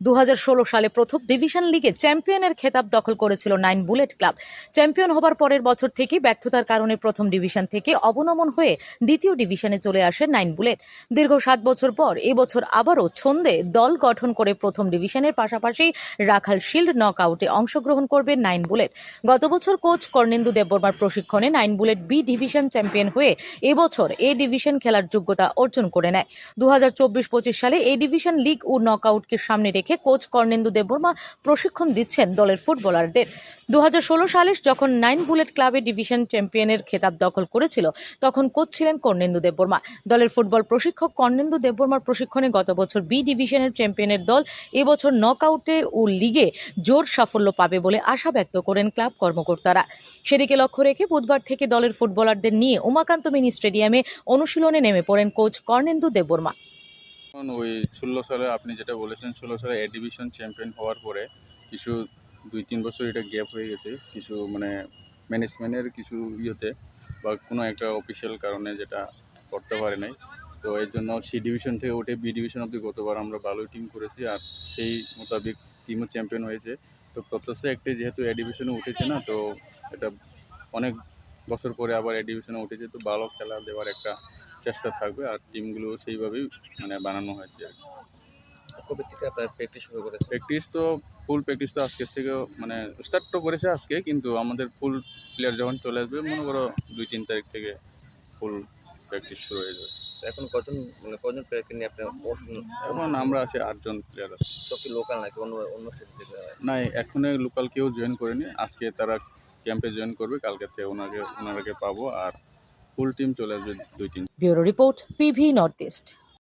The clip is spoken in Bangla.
দু হাজার ষোলো সালে প্রথম ডিভিশন লিগে চ্যাম্পিয়নের খেতাব দখল করেছিল নাইন বুলেট ক্লাব। চ্যাম্পিয়ন হবার পরের বছর থেকে ব্যর্থতার কারণে প্রথম ডিভিশন থেকে অবনমন হয়ে দ্বিতীয় ডিভিশনে চলে আসে নাইন বুলেট। দীর্ঘ সাত বছর পর এবছর আবারও ছন্দে দল গঠন করে প্রথম ডিভিশনের পাশাপাশি রাখাল শিল্ড নকআউটে অংশগ্রহণ করবে নাইন বুলেট। গত বছর কোচ কর্ণেন্দু দেববর্মার প্রশিক্ষণে Nine Bullet B division champion হয়ে এবছর এ ডিভিশন খেলার যোগ্যতা অর্জন করে নেয়। দু হাজার সালে এ ডিভিশন লিগ ও নকআউটকে সামনে রেখে কোচ কর্ণেন্দু দেববর্মা প্রশিক্ষণ দিচ্ছেন দলের ফুটবলারদের। দু হাজার ষোলো সালে যখন নাইন বুলেট ক্লাবে ডিভিশন চ্যাম্পিয়নের খেতাব দখল করেছিল, তখন কোচ ছিলেন কর্ণেন্দু দেববর্মা। দলের ফুটবল প্রশিক্ষক কর্ণেন্দু দেববর্মার প্রশিক্ষণে গত বছর বি ডিভিশনের চ্যাম্পিয়নের দল এবছর নকআউটে ও লিগে জোর সাফল্য পাবে বলে আশা ব্যক্ত করেন ক্লাব কর্মকর্তারা। সেদিকে লক্ষ্য রেখে বুধবার থেকে দলের ফুটবলারদের নিয়ে উমাকান্ত মিনি স্টেডিয়ামে অনুশীলনে নেমে পড়েন কোচ কর্ণেন্দু দেববর্মা। ওই ষোলো সালে আপনি যেটা বলেছেন, ষোলো সালে এ ডিভিশন চ্যাম্পিয়ন হওয়ার পরে কিছু দুই তিন বছর এটা গ্যাপ হয়ে গেছে, কিছু মানে ম্যানেজমেন্টের কিছু ইয়েতে বা কোনো একটা অফিসিয়াল কারণে যেটা করতে পারে নাই। তো এর জন্য সি ডিভিশন থেকে উঠে বি ডিভিশন অব্দি গতবার আমরা ভালোই টিম করেছি আর সেই মোতাবেক টিমও চ্যাম্পিয়ন হয়েছে। তো প্রত্যাশা একটি যেহেতু এ ডিভিশনে উঠেছে না, তো এটা অনেক বছর পরে আবার এ ডিভিশনে উঠেছে, তো ভালো খেলা দেওয়ার একটা চেষ্টা থাকবে আর টিমগুলো সেইভাবেই মানে বানানো হয়েছে আর কি। কবে থেকে আপনার প্র্যাকটিস শুরু করেছেন? প্র্যাকটিস তো ফুল প্র্যাকটিস তো আজকের থেকে মানে স্টার্ট তো করেছে আজকে কিন্তু আমাদের ফুল প্লেয়ার যখন চলে আসবে মনে করো দুই তিন তারিখ থেকে ফুল প্র্যাকটিস শুরু হয়ে যাবে। এখন কজন মানে কজন প্লেয়ারকে নিয়ে আপনি এখন আমরা আছি আটজন প্লেয়ার আছে। সব কি লোকাল নাকি অন্য অন্য স্টেট থেকে না এখনও লোকাল কেউ জয়েন করেনি। আজকে তারা ক্যাম্পে জয়েন করবে কালকে থেকে ওনাকে ওনারাকে পাবো আর ফুল টিম চলে আসবে দুই তিন bureau report PV North East.